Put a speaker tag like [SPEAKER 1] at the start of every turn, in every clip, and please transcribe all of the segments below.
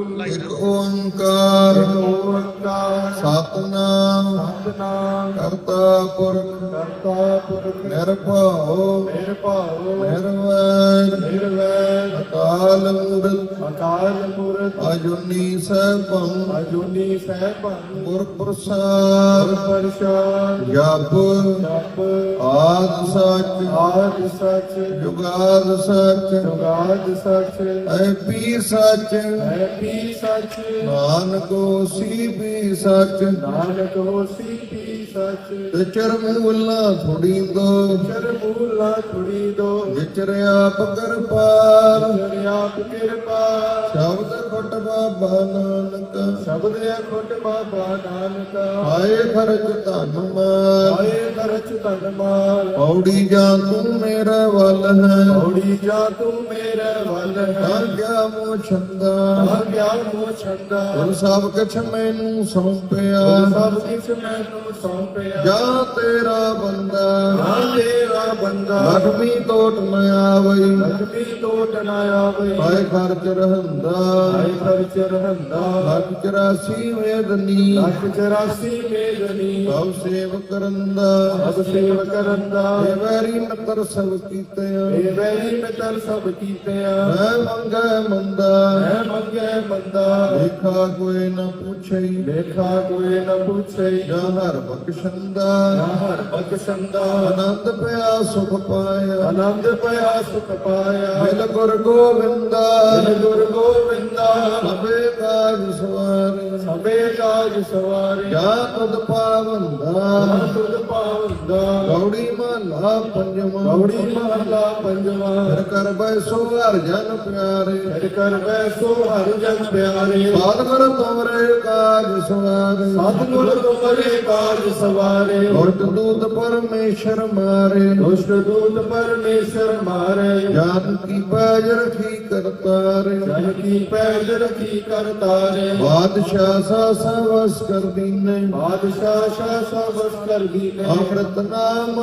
[SPEAKER 1] ਇੱਕ ਓੰਕਾਰ। ਸਤਨਾਮ। ਕਰਤਾ ਪੁਰਖ।
[SPEAKER 2] ਕਰਤਾ ਪੁਰਖ।
[SPEAKER 1] ਨਿਰਭਉ।
[SPEAKER 2] ਨਿਰਭਉ।
[SPEAKER 1] ਨਿਰਵੈਰ।
[SPEAKER 2] ਨਿਰਵੈਰ।
[SPEAKER 1] ਅਕਾਲ ਮੂਰਤ
[SPEAKER 2] ਅਕਾਲ ਮੂਰਤ
[SPEAKER 1] ਅਜੂਨੀ ਸੈਭੰ
[SPEAKER 2] ਅਜੂਨੀ ਸਹਿਬੰ
[SPEAKER 1] ਗੁਰ ਪ੍ਰਸਾਦ
[SPEAKER 2] ਪਰਸ਼ਾਨ
[SPEAKER 1] ਜਪ
[SPEAKER 2] ਜਪ
[SPEAKER 1] ਆਦ ਸੱਚ
[SPEAKER 2] ਆਦ ਸੱਚ
[SPEAKER 1] ਜੁਗਾਦ ਸੱਚ
[SPEAKER 2] ਜੁਗਾਦ ਸੱਚ
[SPEAKER 1] ਐ ਪੀ ਸੱਚ
[SPEAKER 2] ਹੈ ਵੀ ਸੱਚ
[SPEAKER 1] ਨਾਨਕ ਹੋਸੀ ਵੀ ਸੱਚ
[SPEAKER 2] ਨਾਨਕ ਹੋਸੀ ਵੀ ਸੱਚ
[SPEAKER 1] ਤੇ ਚਰਮੂਲਾ ਥੋੜੀ ਦੋ
[SPEAKER 2] ਚਰ ਮੂਲਾ ਕੁੜੀ ਦੋ
[SPEAKER 1] ਵਿਚਰ ਆਪ ਕਿਰਪਾਲ
[SPEAKER 2] ਚਰ ਆਪ ਕਿਰਪਾ
[SPEAKER 1] ਸ਼ਬਦ ਖਟ ਬਾਬਾ ਨਾਨਕ।
[SPEAKER 2] ਸ਼ਬਦ ਅਖੁੱਟ ਬਾਬਾ ਨਾਨਕ।
[SPEAKER 1] ਆਏ ਖਰਚ ਧਨ ਮਾਰ
[SPEAKER 2] ਆਏ ਖਰਚ ਧਨ ਮਾਲ।
[SPEAKER 1] ਪੌੜੀ ਜਾਂ ਤੂੰ ਮੇਰਾ ਵੱਲ ਹੈ।
[SPEAKER 2] ਔੜੀ ਜਾ ਤੂੰ ਮੇਰੇ ਵੱਲ ਹੈ।
[SPEAKER 1] ਆਗਿਆ ਮੋ ਛੰਦਾ।
[SPEAKER 2] ਆਗਿਆ ਮੋ ਛੰਦਾ।
[SPEAKER 1] ਹੁਣ ਸਭ ਕੁਛ ਮੈਨੂੰ ਸੌਂਪਿਆ।
[SPEAKER 2] ਸਭ ਕਿਛ ਮੈਨੂੰ ਸੌਂਪਿਆ।
[SPEAKER 1] ਜਾ ਤੇਰਾ ਬੰਦਾ।
[SPEAKER 2] ਨਾ ਬੰਦਾ
[SPEAKER 1] ਲਖਮੀ ਟੋਟ ਨ ਆਵਈ।
[SPEAKER 2] ਲਖਮੀ ਟੋਟ ਨਾ ਆਵੇ
[SPEAKER 1] ਪਾਏ ਖਰਚ ਰਹੰਦਾ।
[SPEAKER 2] ਆਏ ਖਰਚ ਰਹੰਦਾ।
[SPEAKER 1] ਲੱਖ 84 ਵੇਦਨੀ
[SPEAKER 2] ਲੱਖ 84 ਮੇਦਨੀ।
[SPEAKER 1] ਸਭ ਸੇਵ ਕਰੰਦਾ
[SPEAKER 2] ਸਭ ਸੇਵ ਕਰੰਦਾ
[SPEAKER 1] ਏ ਵੈਰੀ ਮਤਰ ਸਭ ਕੀਤਿਆ।
[SPEAKER 2] ਇਹ ਵੈਰੀ ਮਿੱਤਰ ਸਭ ਕੀਤਿਆ।
[SPEAKER 1] ਮੈਂ ਮੰਗੈ ਮੰਦਾ।
[SPEAKER 2] ਮੈਂ ਮੰਗੇ ਮੰਦਾ।
[SPEAKER 1] ਦੇਖਾ ਕੋਈ ਨ ਪੁੱਛਈ।
[SPEAKER 2] ਦੇਖਾ ਕੋਈ ਨ ਪੁੱਛੇ
[SPEAKER 1] ਜਾਂ ਹਰ ਬਖਸ਼ੰਦਾ
[SPEAKER 2] ਨਾ ਹਰ ਬਖਸ਼ੰਦਾ
[SPEAKER 1] ਆਨੰਦ ਪਿਆ ਸੁਖ ਪਾਇਆ।
[SPEAKER 2] ਆਨੰਦ ਪਿਆ ਸੁਖ ਪਾਇਆ।
[SPEAKER 1] ਮਿਲ ਗੁਰ ਗੋਬਿੰਦਾ
[SPEAKER 2] ਜਿਨ ਗੁਰ ਗੋਬਿੰਦਾ
[SPEAKER 1] ਸਭੇ ਕਾਜ ਸਵਾਰੇ।
[SPEAKER 2] ਸਭੇ ਕਾਜ ਸਵਾਰੇ।
[SPEAKER 1] ਜਾਂ ਤੁਧ ਪਾਵੰਦਾ।
[SPEAKER 2] ਤੁਧ ਪਾਵੰਦਾ।
[SPEAKER 1] ਗੌੜੀ ਮਹਲਾ ਪੰਜਵਾਂ
[SPEAKER 2] ਗੌੜੀ। ਮਹਲਾ ਪੰਜਵਾ।
[SPEAKER 1] ਫਿਰ ਕਰ ਬੈਸੋ ਹਰ ਜਨ ਪਿਆਰੇ।
[SPEAKER 2] ਫਿਰ ਕਰ ਬੈਸੋ ਹਰ ਜਨ ਪਿਆਰੇ।
[SPEAKER 1] ਸਾਧ ਗੁਰ ਤੁਮਰੇ ਕਾਜ ਸਵਾਰੇ।
[SPEAKER 2] ਸਤਿਗੁਰ ਤੁਮਰੇ ਕਾਜ ਸਵਾਰੇ।
[SPEAKER 1] ਉਲਟ ਦੂਤ ਪਰਮੇਸ਼ਰ ਮਾਰੇ।
[SPEAKER 2] ਦੁਸ਼ਟ ਦੂਤ ਪਰਮੇਸ਼ਰ ਮਾਰੇ।
[SPEAKER 1] ਜਾਨ ਕੀ ਬਾਜ ਰਖੀ ਕਰਤਾਰੇ।
[SPEAKER 2] ਜਨ ਕੀ ਪੈਜ ਰਖੀ ਕਰਤਾਰੇ।
[SPEAKER 1] ਬਾਦਸ਼ਾਹ ਸਾ ਸਵਸ ਕਰ ਦੀਨੇ।
[SPEAKER 2] ਬਾਦਸ਼ਾਹ ਸ਼ਾਹ ਸਬਸ ਕਰ ਦੀਨੇ।
[SPEAKER 1] ਅੰਮ੍ਰਿਤ ਨਾਮ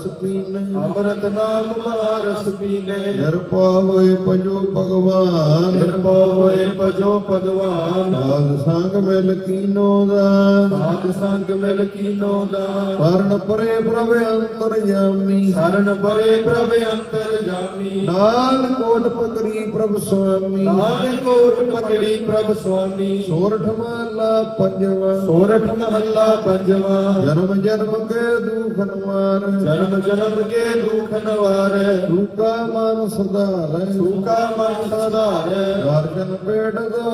[SPEAKER 1] ਰਸ ਪੀਨੇ।
[SPEAKER 2] ਅੰਮ੍ਰਿਤ ਨਾਮ ਮਹਾਰਸ ਪੀਨੇ।
[SPEAKER 1] ਨਿਰਪਾ ਹੋਏ ਪਜੋ ਭਗਵਾਨ।
[SPEAKER 2] ਨਿਰਭਉ ਹੋਏ ਭਜੋ ਭਗਵਾਨ।
[SPEAKER 1] ਸਾਧ ਸੰਗ ਮਿਲ ਕੀਨੋ ਦਾ।
[SPEAKER 2] ਸਾਧ ਸੰਗ ਮਿਲ ਕੀਨੋ ਦਾ।
[SPEAKER 1] ਪਰਨ ਪਰੇ ਪ੍ਰਭ ਅੰਤਰਯਾਮੀ
[SPEAKER 2] ਸਰਨ ਪਰੇ ਪ੍ਰਭ ਅੰਤਰ ਜਾਮੀ।
[SPEAKER 1] ਨਾਲ ਕੋਟ ਪਕਰੀ ਪ੍ਰਭ ਸੁਆਮੀ।
[SPEAKER 2] ਨਾਮ ਕੋਟ ਪਕੜੀ ਪ੍ਰਭ ਸੁਆਮੀ।
[SPEAKER 1] ਸੋਰਠ ਮਹਲਾ ਪੰਜਵਾ।
[SPEAKER 2] ਸੋਰਠ ਮਹੱਲਾ ਪੰਜਵਾ।
[SPEAKER 1] ਜਨਮ ਜਨਮ ਕੇ ਦੁਖ ਨਵਾਰ
[SPEAKER 2] ਜਨਮ ਜਨਮ ਕੇ ਦੁਖ ਨਵਾਰੈ।
[SPEAKER 1] ਦੁਖਾ ਮਨ ਸਦਾ ਰਹਿ
[SPEAKER 2] ਸੂਕਾ ਮਨ ਹੈ
[SPEAKER 1] ਦਰਸ਼ਨ ਪੇਟ ਦੋ